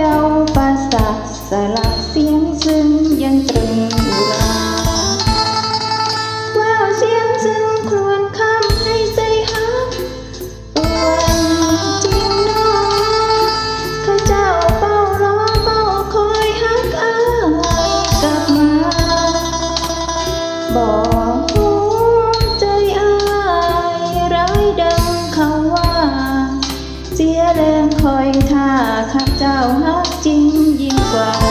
ยวปัะสักสลัก แรงคอยท่าข้าเจ้าฮักจริงยิ่งกว่า